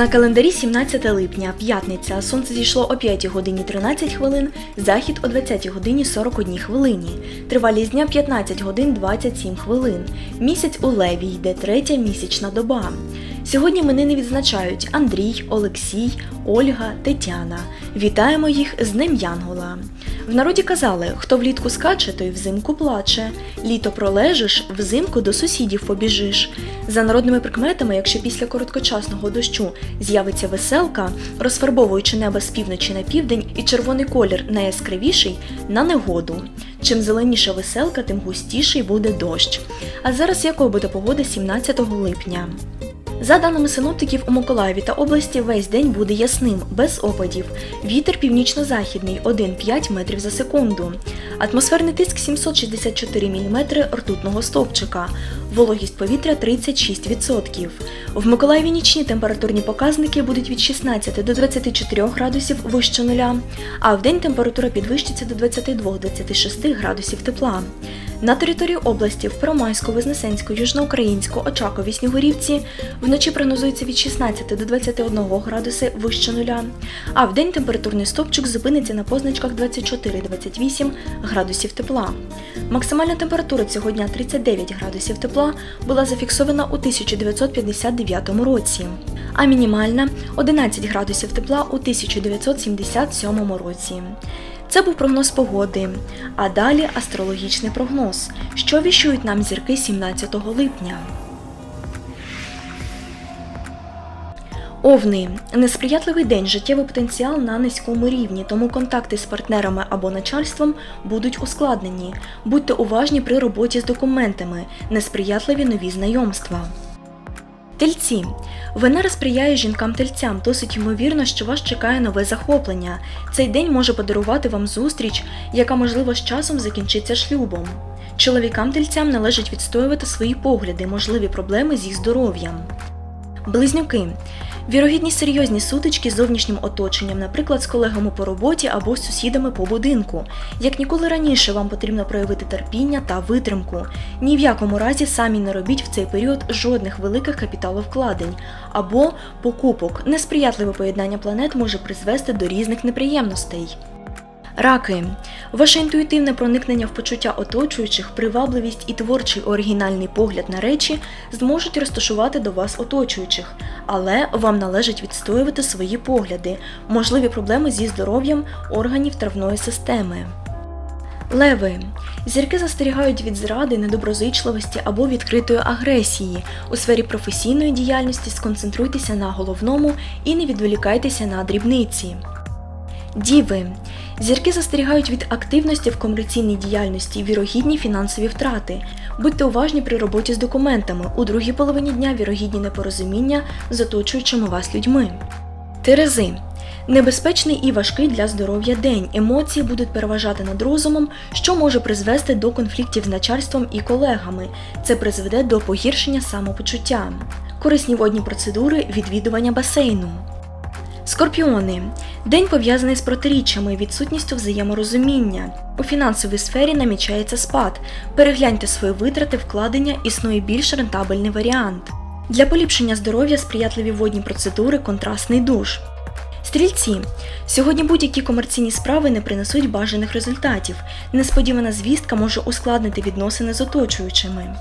На календарі 17 липня, п'ятниця, сонце зійшло о 5 годині 13 хвилин, захід о 20 годині 41 хвилині. Тривалість дня 15 годин 27 хвилин. Місяць у леві йде третя місячна доба. Сьогодні мене відзначають Андрій, Олексій, Ольга, Тетяна. Вітаємо їх з Днем Янгола. В народі казали, хто влітку скаче, той взимку плаче. Літо пролежиш, взимку до сусідів побіжиш. За народними прикметами, якщо після короткочасного дощу з'явиться веселка, розфарбовуючи небо з півночі на південь, і червоний колір найяскравіший на негоду. Чим зеленіша веселка, тим густіший буде дощ. А зараз якою буде погода 17 липня? За даними синоптиків, у Миколаєві та області весь день буде ясним, без опадів. Вітер північно-західний 1,5 метрів за секунду. Атмосферний тиск 764 мм ртутного стовпчика. Вологість повітря 36%. В Миколаєві нічні температурні показники будуть від 16 до 24 градусів вище нуля, а в день температура підвищиться до 22-26 градусів тепла. На території області в Первомайську, Вознесенську, Южноукраїнську, Очакові, Снігурівці вночі прогнозується від 16 до 21 градуси вище нуля, а в день температурний стопчик зупиниться на позначках 24-28 градусів тепла. Максимальна температура цього дня 39 градусів тепла була зафіксована у 1959 році, а мінімальна 11 градусів тепла у 1977 році. Це був прогноз погоди. А далі астрологічний прогноз, що віщують нам зірки 17 липня. Овни несприятливий день, життєвий потенціал на низькому рівні, тому контакти з партнерами або начальством будуть ускладнені. Будьте уважні при роботі з документами, несприятливі нові знайомства. Тельці. Венера сприяє жінкам-тельцям, досить ймовірно, що вас чекає нове захоплення. Цей день може подарувати вам зустріч, яка, можливо, з часом закінчиться шлюбом. Чоловікам-тельцям належить відстоювати свої погляди, можливі проблеми з їх здоров'ям. Близнюки. Вірогідні серйозні сутички з зовнішнім оточенням, наприклад, з колегами по роботі або з сусідами по будинку. Як ніколи раніше вам потрібно проявити терпіння та витримку. Ні в якому разі самі не робіть в цей період жодних великих капіталовкладень або покупок. Несприятливе поєднання планет може призвести до різних неприємностей. Раки. Ваше інтуїтивне проникнення в почуття оточуючих, привабливість і творчий оригінальний погляд на речі зможуть розташувати до вас оточуючих, але вам належить відстоювати свої погляди, можливі проблеми зі здоров'ям органів травної системи. Леви. Зірки застерігають від зради, недоброзичливості або відкритої агресії. У сфері професійної діяльності сконцентруйтеся на головному і не відволікайтеся на дрібниці. Діви. Зірки застерігають від активності в комерційній діяльності, вірогідні фінансові втрати. Будьте уважні при роботі з документами. У другій половині дня вірогідні непорозуміння з оточуючими вас людьми. Терези. Небезпечний і важкий для здоров'я день. Емоції будуть переважати над розумом, що може призвести до конфліктів з начальством і колегами. Це призведе до погіршення самопочуття. Корисні водні процедури відвідування басейну. Скорпіони день пов'язаний з протиріччями, відсутністю взаєморозуміння. У фінансовій сфері намічається спад. Перегляньте свої витрати, вкладення, існує більш рентабельний варіант. Для поліпшення здоров'я сприятливі водні процедури, контрастний душ. Стрільці. Сьогодні будь-які комерційні справи не принесуть бажаних результатів. Несподівана звістка може ускладнити відносини з оточуючими.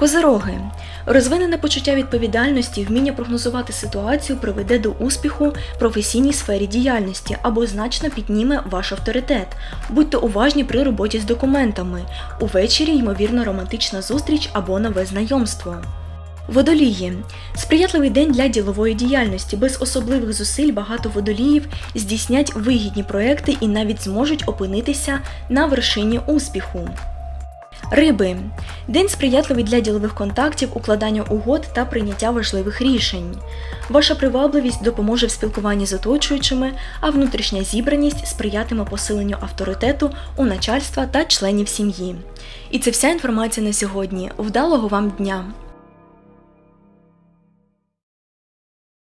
Козироги. Розвинене почуття відповідальності, вміння прогнозувати ситуацію приведе до успіху в професійній сфері діяльності або значно підніме ваш авторитет. Будьте уважні при роботі з документами. Увечері, ймовірно, романтична зустріч або нове знайомство. Водолії сприятливий день для ділової діяльності. Без особливих зусиль багато водоліїв здійснять вигідні проекти і навіть зможуть опинитися на вершині успіху. Риби день сприятливий для ділових контактів, укладання угод та прийняття важливих рішень. Ваша привабливість допоможе в спілкуванні з оточуючими, а внутрішня зібраність сприятиме посиленню авторитету у начальства та членів сім'ї. І це вся інформація на сьогодні. Вдалого вам дня!